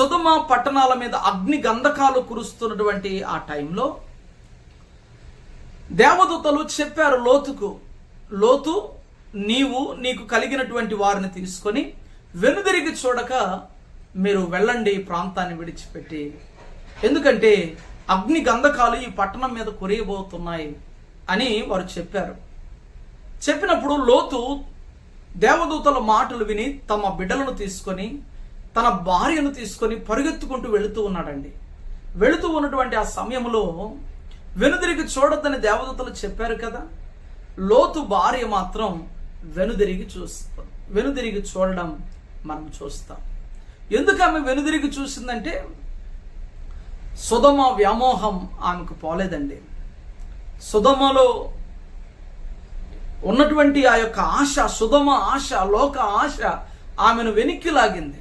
సుధమ పట్టణాల మీద అగ్ని గంధకాలు కురుస్తున్నటువంటి ఆ టైంలో దేవదూతలు చెప్పారు లోతుకు లోతు నీవు నీకు కలిగినటువంటి వారిని తీసుకొని వెనుదిరిగి చూడక మీరు వెళ్ళండి ఈ ప్రాంతాన్ని విడిచిపెట్టి. ఎందుకంటే అగ్ని గంధకాలు ఈ పట్టణం మీద కురియబోతున్నాయి అని వారు చెప్పారు. చెప్పినప్పుడు లోతు దేవదూతల మాటలు విని తమ బిడ్డలను తీసుకొని తన భార్యను తీసుకొని పరుగెత్తుకుంటూ వెళుతూ ఉన్నాడండి. వెళుతూ ఉన్నటువంటి ఆ సమయంలో వెనుదిరిగి చూడొద్దని దేవదూతలు చెప్పారు కదా? లోతు భార్య మాత్రం వెనుదిరిగి చూస్తాం వెనుదిరిగి చూడడం మనం చూస్తాం. ఎందుకు ఆమె వెనుదిరిగి చూసిందంటే సుధమ వ్యామోహం ఆమెకు పోలేదండి. సుధమలో ఉన్నటువంటి ఆ యొక్క ఆశ సుధమ ఆశ లోక ఆశ ఆమెను వెనక్కి లాగింది.